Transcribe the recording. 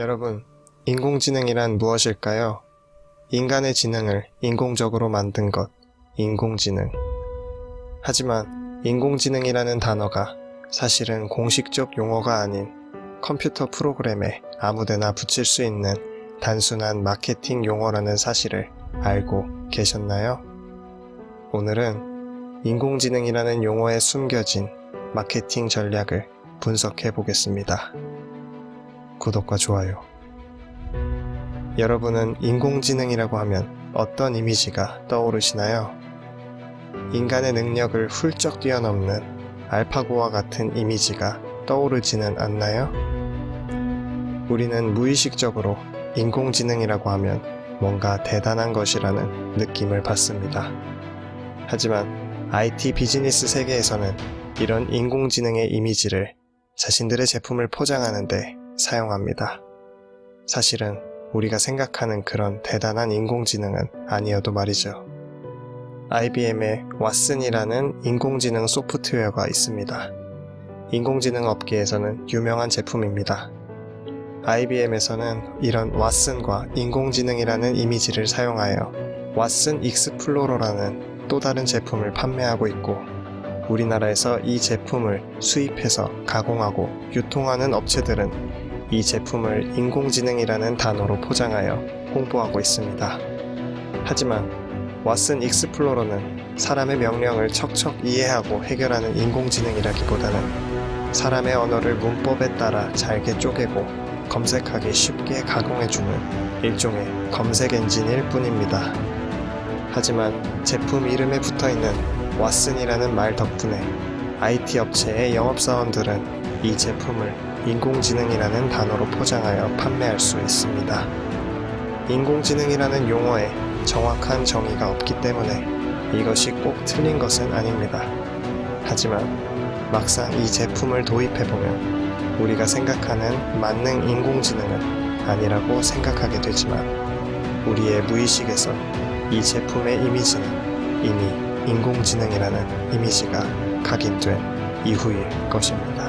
여러분, 인공지능이란 무엇일까요? 인간의 지능을 인공적으로 만든 것, 인공지능. 하지만 인공지능이라는 단어가 사실은 공식적 용어가 아닌 컴퓨터 프로그램에 아무데나 붙일 수 있는 단순한 마케팅 용어라는 사실을 알고 계셨나요? 오늘은 인공지능이라는 용어에 숨겨진 마케팅 전략을 분석해 보겠습니다. 구독과 좋아요. 여러분은 인공지능이라고 하면 어떤 이미지가 떠오르시나요? 인간의 능력을 훌쩍 뛰어넘는 알파고와 같은 이미지가 떠오르지는 않나요? 우리는 무의식적으로 인공지능이라고 하면 뭔가 대단한 것이라는 느낌을 받습니다. 하지만 IT 비즈니스 세계에서는 이런 인공지능의 이미지를 자신들의 제품을 포장하는데 사용합니다. 사실은 우리가 생각하는 그런 대단한 인공지능은 아니어도 말이죠. IBM의 왓슨이라는 인공지능 소프트웨어가 있습니다. 인공지능 업계에서는 유명한 제품입니다. IBM에서는 이런 왓슨과 인공지능이라는 이미지를 사용하여 왓슨 익스플로러라는 또 다른 제품을 판매하고 있고 우리나라에서 이 제품을 수입해서 가공하고 유통하는 업체들은 이 제품을 인공지능이라는 단어로 포장하여 홍보하고 있습니다. 하지만 왓슨 익스플로러는 사람의 명령을 척척 이해하고 해결하는 인공지능이라기보다는 사람의 언어를 문법에 따라 잘게 쪼개고 검색하기 쉽게 가공해주는 일종의 검색 엔진일 뿐입니다. 하지만 제품 이름에 붙어 있는 왓슨이라는 말 덕분에 IT 업체의 영업사원들은 이 제품을 인공지능이라는 단어로 포장하여 판매할 수 있습니다. 인공지능이라는 용어에 정확한 정의가 없기 때문에 이것이 꼭 틀린 것은 아닙니다. 하지만 막상 이 제품을 도입해보면 우리가 생각하는 만능 인공지능은 아니라고 생각하게 되지만 우리의 무의식에서 이 제품의 이미지는 이미 인공지능이라는 이미지가 각인된 이후일 것입니다.